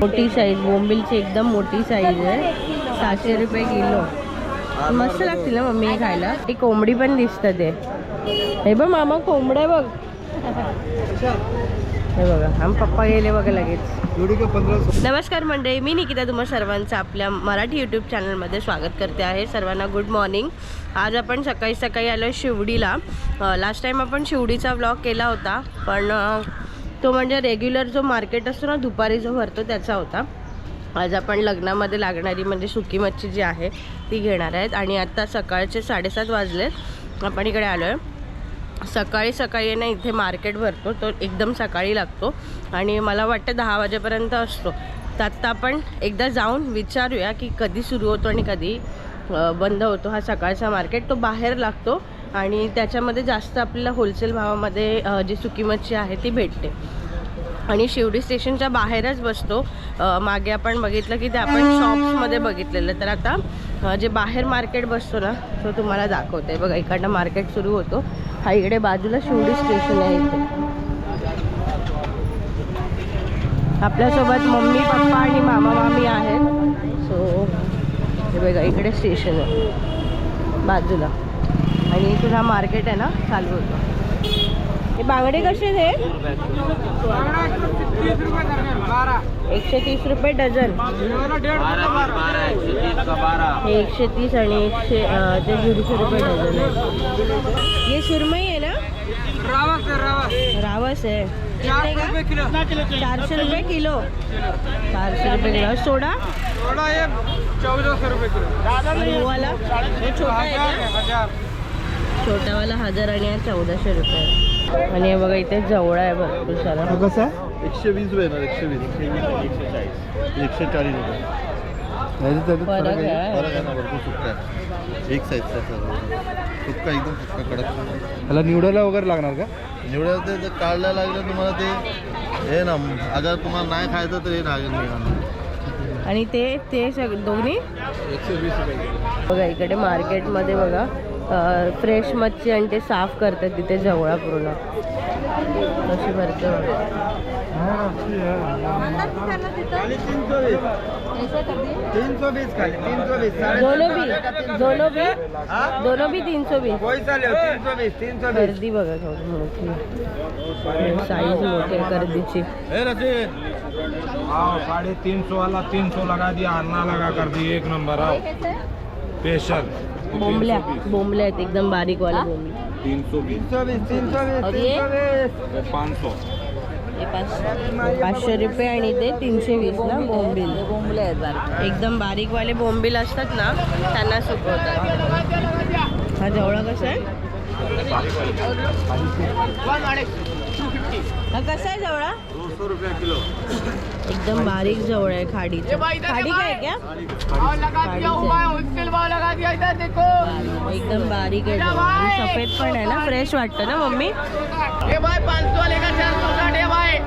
मोठी साईज बोंबिलची एकदम मोठी साईज आहे. सहाशे रुपये किलो. मस्त लागतील ना मम्मी खायला. ती कोंबडी पण दिसतं ते. हे बघ मामा कोंबड्या बघ. हे बघा आम पप्पा गेले बघा लगेच. नमस्कार मंडळी मी निकिता तुम्हा सर्वांचं आपल्या मराठी यूट्यूब चॅनलमध्ये स्वागत करते आहे. सर्वांना गुड मॉर्निंग आज आपण सकाळी सकाळी आलो शिवडीला लास्ट टाईम आपण शिवडीचा व्लॉग केला होता पण तो म्हणजे रेग्युलर जो मार्केट असतो ना दुपारी जो भरतो त्याचा होता. आज आपण लग्नामध्ये लागणारी म्हणजे सुकी मच्छी जी आहे ती घेणार आहेत. आणि आत्ता सकाळचे साडेसात वाजले आपण इकडे आलो आहे सकाळी सकाळी ना इथे मार्केट भरतो तो एकदम सकाळी लागतो. आणि मला वाटतं दहा वाजेपर्यंत असतो. तर आत्ता आपण एकदा जाऊन विचारूया की कधी सुरू होतो आणि कधी बंद होतो हा सकाळचा मार्केट तो बाहेर लागतो. आणि त्याच्यामध्ये जास्त आपल्याला होलसेल भावामध्ये जी सुकी मच्छी आहे ती भेटते. आणि शिवडी स्टेशनच्या बाहेरच बसतो. मागे आपण बघितलं की ते आपण शॉप्समध्ये बघितलेलं. तर आता जे बाहेर मार्केट बसतो ना तो तुम्हाला दाखवते. बघा इकडनं मार्केट सुरू होतो. हा इकडे बाजूला शिवडी स्टेशन आहे इथे. आपल्यासोबत मम्मी पप्पा आणि मामा मामी आहेत. सो हे बघा इकडे स्टेशन आहे. बाजूला. आणि इथून हा मार्केट आहे ना चालू होतो. हे बांगडे कसे हे? एकशे तीस रुपये डझन. हे एकशे तीस आणि एकशे ते दीडशे रुपये डझन आहे. हे सुरमई आहे ना? रावस आहे? चारशे रुपये किलो. चारशे रुपये किलो. सोडा? चौदह सौ रुपये किलो. वाला छोटा छोटावाला हजार आणि चौदाशे रुपये. आणि हे बघा इथे जवळ आहे भरपूर सारा कसं आहे? एकशे वीस रुपये येणार एकशे वीस. एकशे चाळीस. एकशे चाळीस रुपये. फरक आहे. ना भरपूर सुक्का एक साईजचा सर्व सुक्का एकदम सुक्का कडक. त्याला निवडायला वगैरे लागणार का? निवड्या ते जर काढल्या लागलं तुम्हाला ते हे ना अगर तुम्हाला नाही खायचं तर हे लागेल आणि ते ते सग दोन्ही? एकशे वीस रुपये. बघा इकडे मार्केटमध्ये बघा. फ्रेश मच्छी आणि ते साफ करतात तिथे जवळा पूर्ण. कशी भरते दोनो भी दोनो भी दोनो भी तीन सौ बीस गर्दी बघा मोठी. साईज मोठी आहे गर्दीची. हे साढ़े तीन सौ वाला तीन सौ लगा दिया अन्ना लगा कर दिए एक नंबर आओ. स्पेशल बोंबल्या. बोंबल्या आहेत एकदम बारीक वाले बोंबले तीन सौ बीस तीन सौ बीस तीन सौ बीस और तीन ये? सौ बीस वो पाँच सौ पाच- पाचशे रुपये आणि ते तीनशे वीस ना बोंबील. बोंबले आहेत बारीक. एकदम बारीक वाले बोंबील असतात ना त्यांना सुकवतात. हा जवळा कसा आहे? हा कसा आहे जवळा? सौ रुपये किलो. एकदम बारीक जवळ आहे खाडी. खाडी काय क्या? एकदम बारीक आहे सफेद पण आहे ना फ्रेश वाटतं ना मम्मी? ये भाई पाँच सौ वाले का चार सौ साठ है भाई.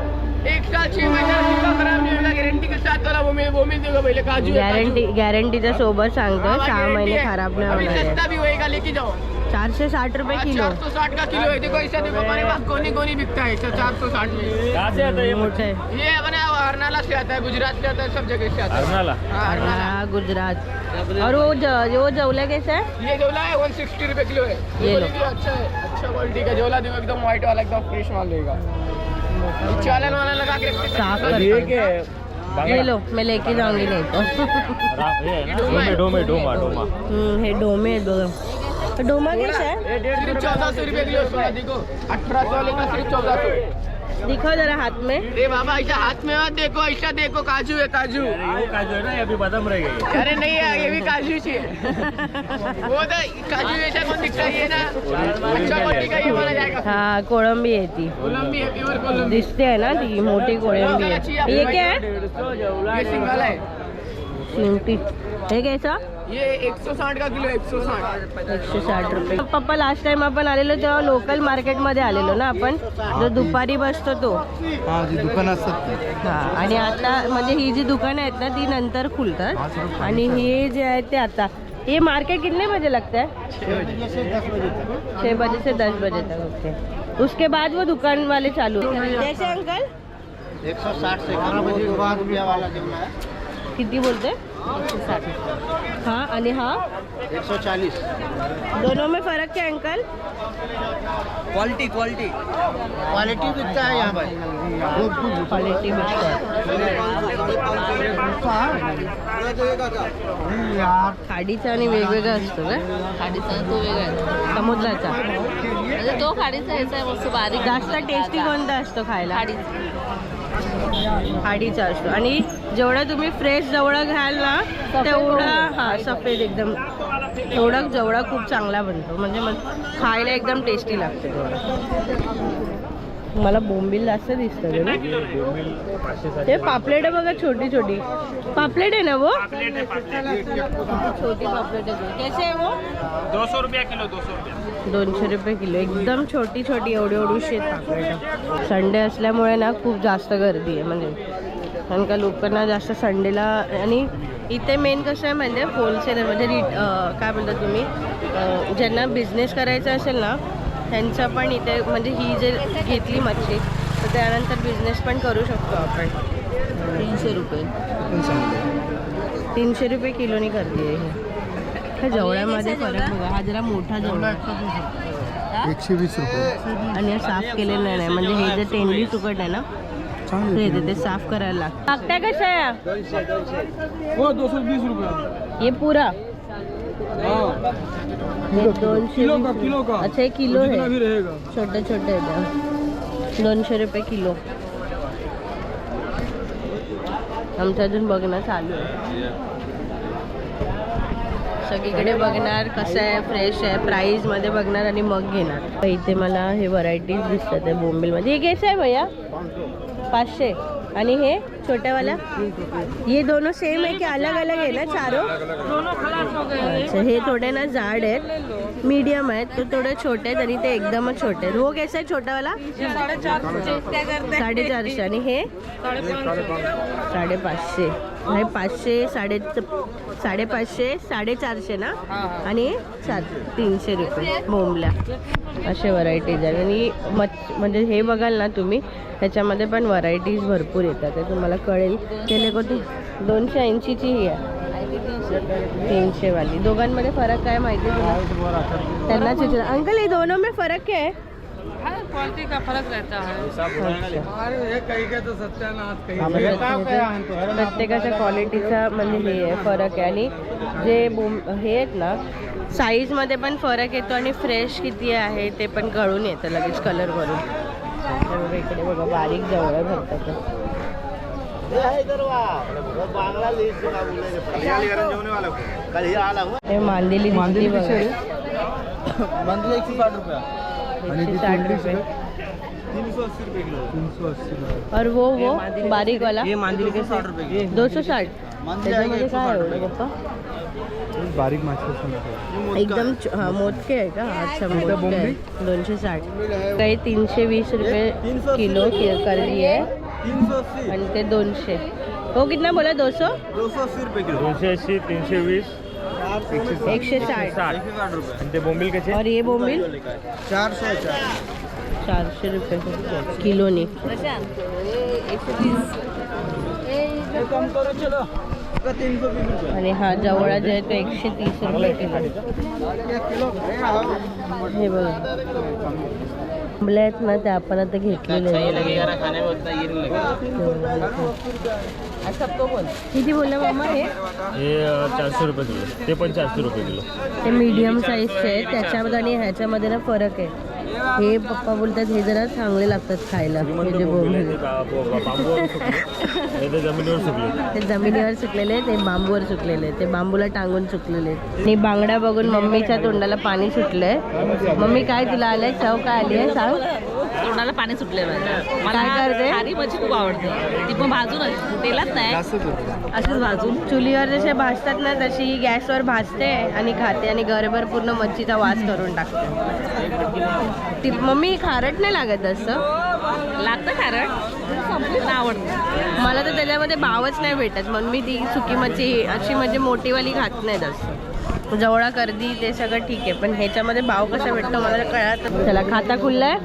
एक साल छह महीने टिक्का खराब नहीं होगा गारंटी के साथ वाला वो मिल वो मिल देगा पहले काजू है, गॅरंटी गॅरंटीच्या सोबत। सांगतो हाँ, सहा महिने है। खराब नाही होणार आहे. सस्ता भी होएगा लेके जाओ. चारशे साठ रुपये किलो। चार सौ साठ का किलो है। देखो ऐसा देखो हमारे पास कोनी कोनी बिकता है चार सौ साठ में। मोठे ये मोटे ये अपने हरनाला से आता है गुजरात से आता है सब जगह से आता है। हरनाला? हाँ हरनाला। हाँ गुजरात। और वो ज, वो जवला कैसा है? ये जोला है वन सिक्सटी रुपए किलो है। ये अच्छा है अच्छा क्वालिटी का जोला देखो एकदम व्हाइट वाला एकदम फ्रेश माल देगा चालन वाला लगा के साफ़ कर ये लो मैं लेके जाऊँगी नहीं तो। डोमा डोमे डोमा डोमा हम्म, हे डोमे बघा तो डोमा कैसा है सिर्फ़ चौदह सौ रुपए किलो सोना देखो। अठारह सौ वाले सिर्फ़ चौदह सौ। दिखाओ जरा हाथ में। अरे बाबा ऐसा हाथ में मत देखो ऐसा देखो काजू है काजू। काजू है ना अभी बादाम रह गई। अरे नहीं है ये भी काजू ही है वो तो काजू ऐसा कौन दिखता है ना। अच्छा क्वालिटी का ये माना जाएगा। हा कोळंबी आहे ती। कोलंबी है प्योर कोलंबी। दिसते आहे ना ती मोठी कोळंबी आहे ये क्या है? ये सिंगल है। शिमटी हे कैसा ये 160 का किलो 160 एकशे साठ. रुपये. पप्पा लास्ट टाइम आपण आलेलो तेव्हा लोकल मार्केटमध्ये आलेलो ना आपण. जो दुपारी बसतो तो. हा जी दुकान असतात ते. हा आणि आता म्हणजे ही जी दुकानं आहेत ना ती नंतर खुलतात. आणि हे जे आहे ते आता. ये मार्केट कितने बजे लगता? है छः बजे से दस बजे तक ओके. उसके बाद वो दुकान वाले चालू जैसे अंकल? एक सौ साठ से पाँच रुपया वाला जमना है। किती बोलते? हाँ आणि हा? एक सौ चालीस दोनों में फर्क क्या अंकल? क्वालिटी क्वालिटी क्वालिटी बिकता है यहाँ पर। क्वालिटी खाडीचा आणि वेगवेगळा असतो का खाडीचा तो वेगळा आहे. समुद्राचा. म्हणजे तो खाडीचा ह्याचा आहे मस्त बारीक जास्त टेस्टी कोणता असतो खायला? खाडीचा. खाडीचा असतो. आणि जेवढा तुम्ही फ्रेश जवळ घ्याल ना तेवढा हा सफेद एकदम. तेवढा जवळा खूप चांगला बनतो. म्हणजे मग खायला एकदम टेस्टी लागते तेवढा मला बोंबील जास्त दिसतं ते ना ते पापलेट आहे बघा छोटी छोटी. पापलेट आहे ना वो? छोटी पापलेट आहे. कैसे आहे वो? दो सौ रुपया किलो दो सौ रुपया. दोनशे रुपये किलो. एकदम छोटी छोटी एवढी एवढीशी पापलेट संडे असल्यामुळे ना खूप जास्त गर्दी आहे म्हणजे. कारण का लोकांना जास्त संडेला आणि इथे मेन कसं आहे म्हणजे होलसेलर म्हणजे काय म्हणतात तुम्ही? ज्यांना बिझनेस करायचा असेल ना त्यांचं पण इथे म्हणजे ही जे घेतली मच्छी तर त्यानंतर बिझनेस पण करू शकतो आपण. तीनशे रुपये. तीनशे रुपये. किलोनी करते आहे हे ह्या जवळ्यामध्ये फरक बघा हा जरा मोठा जवळ एकशे वीस रुपये. आणि हे साफ केलेलं नाही म्हणजे हे जे तेंडली सुकट आहे ना ते साफ करायला लागतं. टाकत्या कशा आहे वो दो सौ बीस रुपया. हे पुरा. हाँ हे. दोनशे किलो का वीस किलो का? अच्छा हे किलो जितना भी आहे रहेगा। छोटे छोटे दोनशे रुपये किलो। आमचं अजून बघणं चालू आहे. सगळीकडे बघणार कसं आहे फ्रेश आहे प्राईजमध्ये बघणार आणि मग घेणार. इथे मला हे व्हरायटीज दिसतात आहे बोंबिलमध्ये. हे कैसे आहे भैया. पाचशे. आणि हे छोट्यावाला? ये दोनों सेम है कि अलग अलग है ना चारों? अच्छा हे थोडे ना जाड आहेत. मीडियम आहेत तो थोडे छोटे आहेत आणि ते एकदमच छोटे आहेत. हो कैसा आहे छोटावाला? साडेचारशे. आणि हे? साडेपाचशे. हे पाचशे साडे साडेपाचशे साडेचारशे ना? आणि सात तीनशे रुपये. बोंबल्या. असे व्हरायटीज आहेत. आणि मच्छ म्हणजे हे बघाल ना तुम्ही त्याच्यामध्ये पण व्हरायटीज भरपूर येतात. ते तुम्हाला कळेल. ते लोक दोनशे ऐंशीची ही आहे. तीनशेवाली. दोघांमध्ये फरक काय माहिती तुला? त्यांनाच विचार अंकल हे दोनों में फरक क्या है क्वालिटी का फर्क रहता है? प्रत्येकाच्या क्वालिटीचा म्हणजे हे आहे फरक आहे. आणि जे बोम हे आहेत ना साईजमध्ये पण फरक येतो आणि फ्रेश किती आहे ते पण कळून येतं लगेच कलर करून तर बघा इकडे बघा बारीक जवळ भरतात. कल ही आला हुआ हे मांदेली दिसली बघा मंदिर एक सौ साठ रुपया एकशे साठ रुपये तीन सौ अस्सी रुपये किलो तीन सौ अस्सी रुपये और वो वो बारीक वाला ये मंदिर के साठ रुपये की दो सौ साठ मंदिर आहे त्याच्यामध्ये एकशे काय साठ आहे रुपये पप्पा बारीक मासे एकदम च- हा। मोदके आहे का अच्छा मोदके आहे दोनशे साठ काही तीनशे वीस रुपये किलो कि- करली आहे तीन सौ अस्सी आणि ते दोनशे. हो कितना बोला? दो सौ दोनशे ऐंशी तीनशे वीस एकशे साठ. आणि ते बोंबील कसे? और ये बोंबील? चार सौ चार चारशे रुपये. किलोनी. आणि हा जवळा जो आहे तो एकशे तीस रुपये किलो. हे बघा. आंबले आहेत ना ते आपण आता घेतलेले आहेत. खाने में उतना ये नहीं लगेगा किती बोलले मामा हे? हे चारशे रुपये किलो. ते पण चारशे रुपये किलो. ते मीडियम साईजचे आहेत त्याच्यामध्ये आणि ह्याच्यामध्ये ना फरक आहे. हे पप्पा बोलतात हे जरा चांगले लागतात खायला. ते जमिनीवर सुकलेले ते बांबूवर सुकलेले ते बांबूला टांगून सुकलेले आणि बांगडा बघून मम्मीच्या तोंडाला पाणी सुटलंय. मम्मी काय तुला आलंय? चव काय आली आहे? सांग. तोंडाला पाणी सुटले मला? खारी मच्छी खूप आवडते. ती पण भाजून तेलात नाही. अशीच भाजून. चुलीवर जसे भाजतात ना तशी गॅसवर भाजते आणि खाते आणि घरभर पूर्ण मच्छीचा वास करून टाकते. ती मम्मी खारट नाही लागत असं? लागतं खारट. आवडते मला तर त्याच्यामध्ये भावच नाही भेटत. म्हणून मी ती सुकी मच्छी अशी म्हणजे मोठीवाली खात नाही असं. जवळा कर्दी ते सगळं ठीक आहे. पण ह्याच्यामध्ये भाव कसा भेटतो मला कळत चला खाता खोललेलं आहे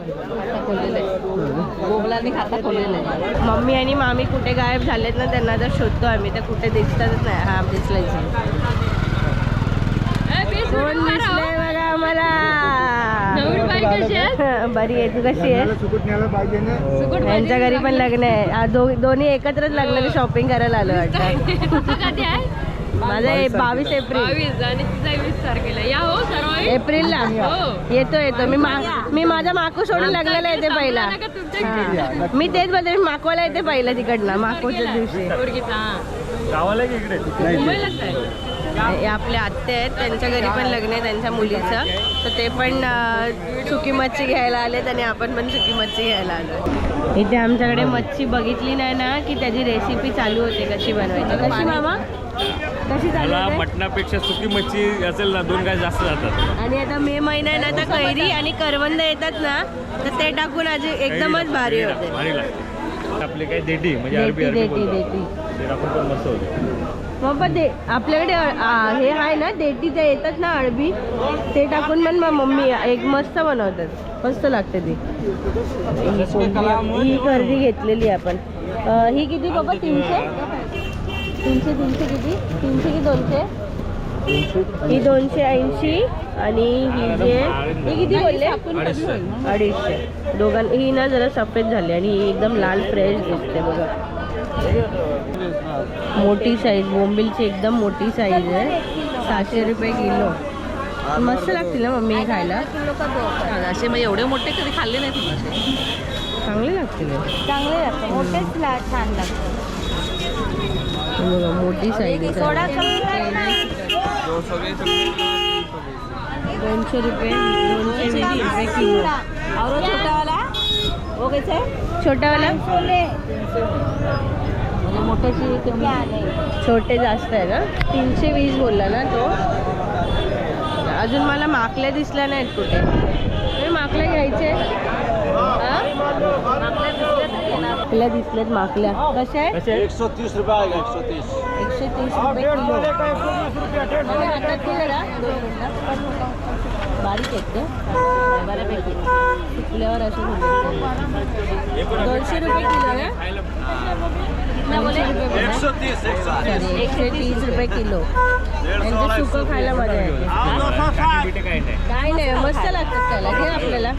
खाता खोललेलं आहे मम्मी आणि मामी कुठे गायब झालेत ना त्यांना जर शोधतो आम्ही तर कुठे दिसतातच नाही. हा दिसलाय कोण दिसलंय बघा आम्हाला? बरी आहे तू कशी आहे? यांच्या घरी पण लग्न आहे. दोन्ही एकत्रच लग्नाची शॉपिंग करायला आलो वाटतं. माझं हे बावीस एप्रिल. एप्रिलला. येतो येतो. मी मा मी माझा माकू सोडून लग्नाला येते पहिला. हा. मी तेच बोलते मी माकवाला येते पहिला तिकडनं माकोच्या दिवशी. हे आपले आत्ते आहेत त्यांच्या घरी पण लग्न आहे त्यांच्या मुलीचं. तर ते पण सुकी मच्छी घ्यायला आलेत आणि आपण पण सुकी मच्छी घ्यायला आलो इथे आमच्याकडे मच्छी बघितली नाही ना की त्याची रेसिपी चालू होते कशी बनवायची. कशी मामा? कशी चालू मटणापेक्षा सुकी मच्छी असेल ना दोन काय जास्त जातात. आणि आता मे महिना आहे ना तर कैरी आणि करवंद येतात ना तर ते टाकून आजी एकदमच भारी होते. भारी लागते आपले काय देठी म्हणजे देठी देठी पण मस्त होते. मग पण ते आपल्याकडे हे आहे ना देठीचे येतात ना अळबी ते टाकून पण मग मम्मी एक मस्त बनवतात. मस्त लागते ती. ही गर्दी घेतलेली आपण. ही किती बाबा तीनशे? तीनशे तीनशे किती? तीनशे की दोनशे? ही दोनशे ऐंशी आणि ही जे ही किती बोलले? अडीचशे. दोघां ही ना जरा सफेद झाली आणि ही एकदम लाल फ्रेश दिसते बघा. मोठी साईज बोंबिलची एकदम मोठी साईज आहे. सहाशे रुपये किलो. मस्त लागतील ना मम्मी हे खायला? असे मग एवढे मोठे कधी खाल्ले नाही चांगले लागतील. चांगले मोठेच छान लागते हे बघा मोठी साईज. दोनशे रुपये. दोनशे वीस रुपये किलो. और छोटावाला. कैसे है छोटावाला? म्हणजे मोठ्याची कमी नाही छोटे जास्त आहे ना? तीनशे वीस बोलला ना तो. अजून मला माकल्या दिसल्या नाहीत कुठे. अरे माकल्या घ्यायचे. आपल्या दिसल्यात माकल्या. कशा आहेत? एक सौ तीस रुपये आएगा एक सौ तीस एकशे तीस रुपये. बारीक आहेत ते. बऱ्यापैकी. सुकल्यावर असे. दोनशे रुपये किलो ना? रुपये बोला. सौ तीस एक सौ Sorry, एकशे तीस रुपये किलो. यांचं सुकं खायला मजा येते. काय नाही काय नाही मस्त लागतात त्याला घे आपल्याला.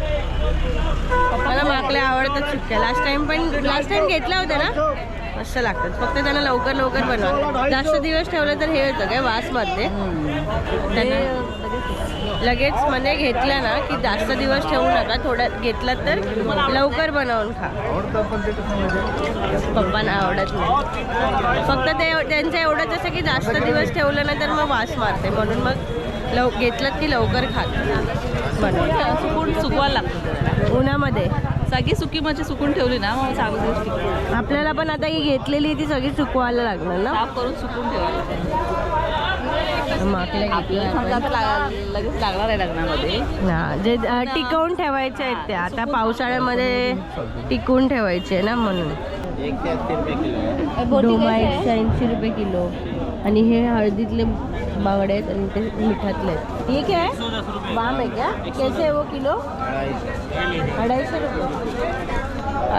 मला माकल्या आवडतात सुक्या. लास्ट टाइम पण लास्ट टाइम घेतल्या होत्या ना? मस्त लागतात. फक्त त्यांना लवकर लवकर बनवा. जास्त दिवस ठेवलं तर हे होतं काय वास मारते लगेच म्हणजे घेतलं ना की जास्त दिवस ठेवू नका थोडं घेतलं तर लवकर बनवून खा. पप्पांना आवडत नाही. फक्त ते त्यांचं एवढंच असं की जास्त दिवस ठेवलं ना तर मग वास मारते. म्हणून मग लव घेतलं की लवकर खात बनवून सुकून सुकवायला लागतं. उन्हामध्ये. सगळी सुकी मच्छी सुकून ठेवली ना मग चांगली. आपल्याला पण आता ही घेतलेली ती सगळी चुकवायला लागणार ना? करून सुकून ठेवायला माकल्या आपल्याला समजा आता ला- लगेच लागणार आहे लग्नामध्ये. हा जे टिकवून ठेवायचे आहेत ते. आता पावसाळ्यामध्ये टिकवून ठेवायचे ना म्हणून. डोमा एकशे ऐंशी रुपये किलो. आणि हे हळदीतले बांगडे आहेत आणि ते मिठातले आहेत. काय आहे? वाम आहे क्या कैसे आहे वो किलो? अडीचशे रुपये.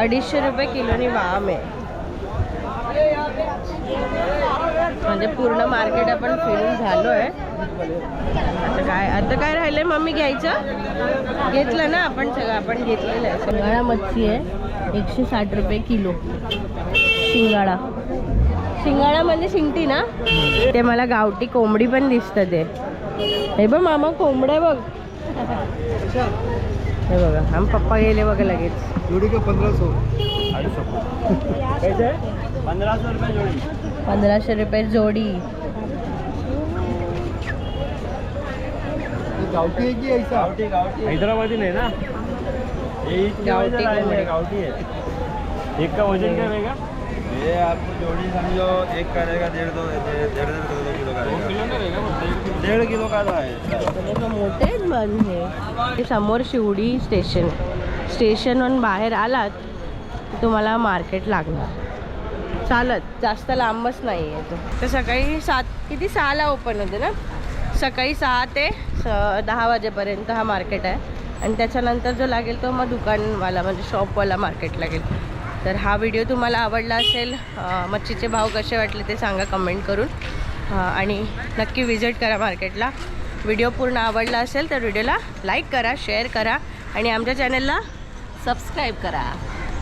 अडीचशे रुपये किलोनी वाम आहे. म्हणजे पूर्ण मार्केट आपण फिरून झालो आहे आता काय आता काय राहिलंय मम्मी घ्यायचं? घेतलं ना आपण सगळं आपण घेतलेलं आहे. शिंगाळा मच्छी आहे एकशे साठ रुपये किलो. शिंगाडा. शिंगाळा म्हणजे शिंगटी ना? ते मला गावठी कोंबडी पण दिसतं ते. हे बघ मामा कोंबड्या बघ. हे बघा आम पप्पा गेले बघा लगेच. जोड़ी का पंद्रह सौ। पंद्रह सौ रुपये जोड़ी। रुपये है कि ऐसा? हैदराबादी नाही ना? एक का वज़न काय वेगळा ये आपको जोड़ी समझो एक का रहेगा डेढ़ दो डेढ़ डेढ़ डेढ़ दो किलो का रहेगा। डेढ़ किलो। का तो है। मोठे हे। हे समोर शिवडी स्टेशन। स्टेशनवरून बाहेर आलात तुम्हाला मार्केट लागणार. चालत जास्त लांबच नाही आहे तो. तर सकाळी सात किती सहाला ओपन होते ना? सकाळी सहा ते स- दहा वाजेपर्यंत हा मार्केट आहे. आणि त्याच्यानंतर जो लागेल तो मग दुकानवाला म्हणजे शॉपवाला मार्केट लागेल. तर हा व्हिडिओ तुम्हाला आवडला असेल मच्छीचे भाव कसे वाटले ते सांगा कमेंट करून. आणि नक्की विजिट करा मार्केटला व्हिडिओ पूर्ण आवडला असेल तर व्हिडिओला लाईक करा शेअर करा. आणि आमच्या चॅनलला सबस्क्राईब करा.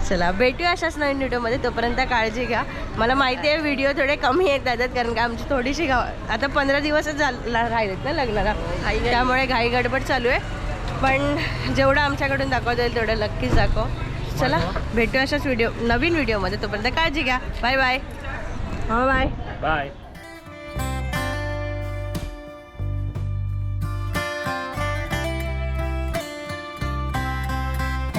चला भेटूया अशाच नवीन व्हिडिओमध्ये. तोपर्यंत काळजी घ्या. मला माहिती आहे व्हिडिओ थोडे कमी येत जातात कारण का आमची थोडीशी गाव आता पंधरा दिवसच झाला राहिलेत ना लग्नाला. त्यामुळे घाई गडबड चालू आहे. पण जेवढं आमच्याकडून दाखवता येईल तेवढं नक्कीच दाखव. चला भेटूया अशाच व्हिडिओ नवीन व्हिडिओमध्ये. तोपर्यंत काळजी घ्या. Bye bye. हां बाय. बाय.